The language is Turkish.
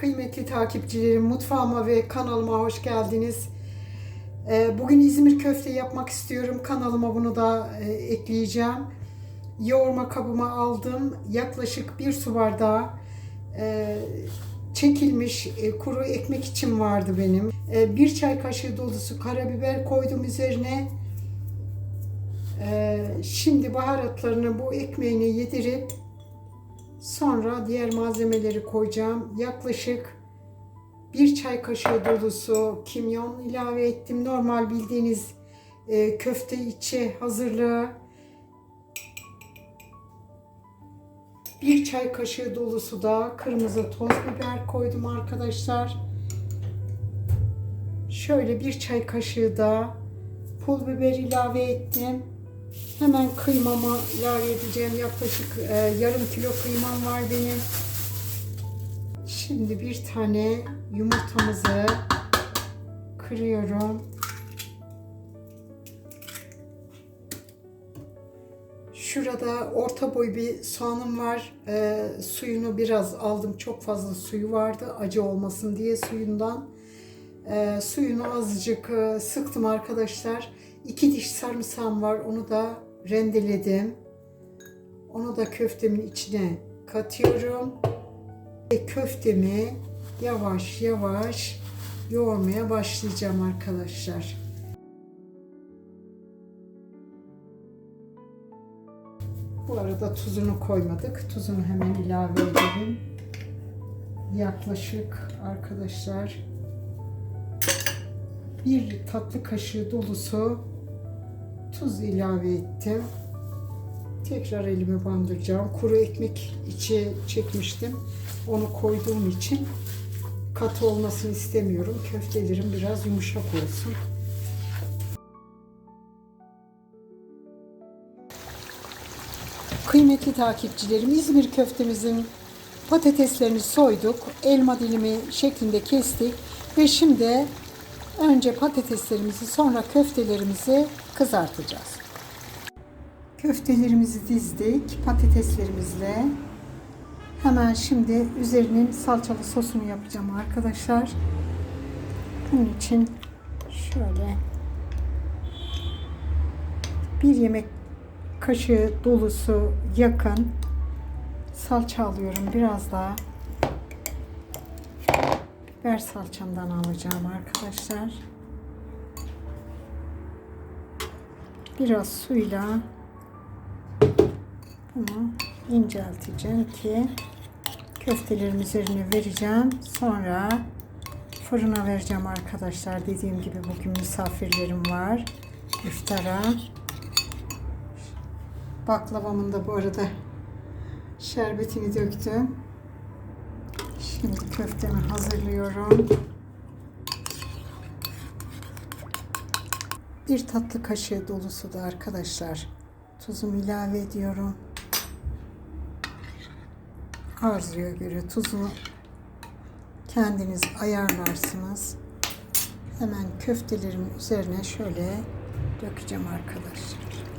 Kıymetli takipçilerim, mutfağıma ve kanalıma hoş geldiniz. Ee, Bugün İzmir köfte yapmak istiyorum. Kanalıma bunu da e, ekleyeceğim. Yoğurma kabıma aldım. Yaklaşık bir su bardağı e, çekilmiş e, kuru ekmek için vardı benim. Bir çay kaşığı dolusu karabiber koydum üzerine. Şimdi baharatlarını bu ekmeğine yedirip Sonra diğer malzemeleri koyacağım. Yaklaşık bir çay kaşığı dolusu kimyon ilave ettim. Normal bildiğiniz e, köfte içi hazırlığı. Bir çay kaşığı dolusu da kırmızı toz biber koydum arkadaşlar. Şöyle bir çay kaşığı da pul biber ilave ettim. Hemen kıymamı ilave edeceğim. Yaklaşık e, yarım kilo kıymam var benim. Şimdi bir tane yumurtamızı kırıyorum. Şurada orta boy bir soğanım var. E, suyunu biraz aldım. Çok fazla suyu vardı. Acı olmasın diye suyundan. E, suyunu azıcık e, sıktım arkadaşlar. İki diş sarımsağım var. Onu da rendeledim. Onu da köftemin içine katıyorum. Ve köftemi yavaş yavaş yoğurmaya başlayacağım arkadaşlar. Bu arada tuzunu koymadık. Tuzunu hemen ilave edelim. Yaklaşık arkadaşlar bir tatlı kaşığı dolusu tuz ilave ettim. Tekrar elimi bandıracağım. Kuru ekmek içi çekmiştim. Onu koyduğum için katı olmasını istemiyorum. Köftelerim biraz yumuşak olsun. Kıymetli takipçilerim İzmir köftemizin patateslerini soyduk. Elma dilimi şeklinde kestik. Ve şimdi önce patateslerimizi sonra köftelerimizi kızartacağız. Köftelerimizi dizdik patateslerimizle. Hemen şimdi üzerinin salçalı sosunu yapacağım arkadaşlar. Bunun için şöyle bir yemek kaşığı dolusu yakın salça alıyorum. Biraz daha biber salçamdan alacağım arkadaşlar. Biraz suyla bunu incelteceğim ki köftelerin üzerine vereceğim. Sonra fırına vereceğim arkadaşlar. Dediğim gibi bugün misafirlerim var. İftara. Baklavamın da bu arada şerbetini döktüm. Şimdi köftemi hazırlıyorum. Bir tatlı kaşığı dolusu da arkadaşlar tuzumu ilave ediyorum. Arzuya göre tuzu kendiniz ayarlarsınız. Hemen köftelerimin üzerine şöyle dökeceğim arkadaşlar.